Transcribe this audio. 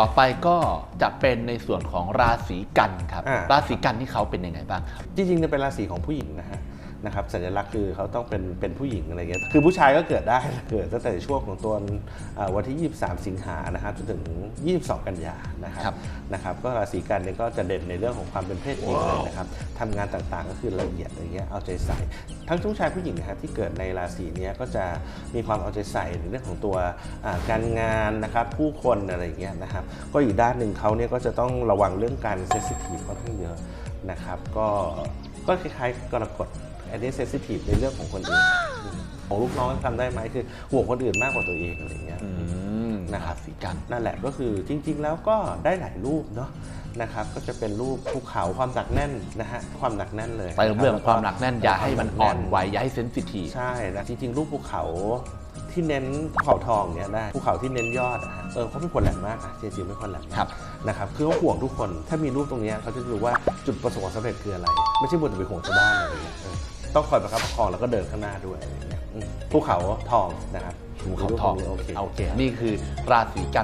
ต่อไปก็จะเป็นในส่วนของราศีกันครับ อ่า ราศีกันที่เขาเป็นยังไงบ้างครับจริงๆเนี่ยเป็นราศีของผู้หญิงนะฮะ นะครับสัญลักษณ์คือเขาต้องเป็นเป็นผู้หญิงอะไรเงี้ยคือผู้ชายก็เกิดได้เกิดตั้งแต่ช่วงของตัวเอ่อวันที่ 23 สิงหานะฮะจนถึง 22 กันยานะคครัรับบนะครับก็ราศีกันเนี่ยก็จะเด่นในเรื่องของความเป็นเพศหญิงเลยนะครับทำงานต่างๆก็คือละเอียดอะไรเงี้ยเอาใจใส่ ทั้งผู้ชายผู้หญิงนะครับที่เกิดในราศีเนี้ยก็จะมีความเอาใจใส่ในเรื่องของตัวอ่าการงานนะครับผู้คนอะไรอย่างเงี้ยนะครับก็อีกด้านหนึ่งเขาเนี่ยก็จะต้องระวังเรื่องการเซสซิทีฟค่อนข้างเยอะนะครับก็ก็คล้ายๆกรกฎ อันนี้เซนซิทีฟในเรื่องของคนอื่น ของลูกน้องทำได้ไหมคือห่วงคนอื่นมากกว่าตัวเองอะไรเงี้ยอืมนะครับราศีกันนั่นแหละก็คือจริง ๆ แล้วก็ได้หลายรูปเนาะนะครับก็จะเป็นรูปภูเขาความหนักแน่นนะฮะความหนักแน่นเลยเติมเรื่องความหนักแน่นอย่าให้มันอ่อนไหววอย่าให้เซนซิทีฟใช่นะจริงๆ รูปภูเขาที่เน้นภูเขาทองเนี้ยได้ภูเขาที่เน้นยอดอะฮะเออเขาเป็นคนแหลมมากนะจริงๆเป็นคนแหลมมากครับนะครับคือเขาห่วงทุกคนถ้ามีรูปตรงเนี้ยเขาจะรู้ว่าจุดประสงค์ความสำเร็จคืออะไร ไม่ใช่บนแต่ไปห่วงชาวบ้านอะไรอย่างเงี้ยเออ ต้องคอยประคับประคองแล้วก็เดินข้างหน้าด้วยอะไรอย่างเงี้ยอืมภูเขาทองนะครับภูเขาทองโอเค โอเค นี่คือราศีกัน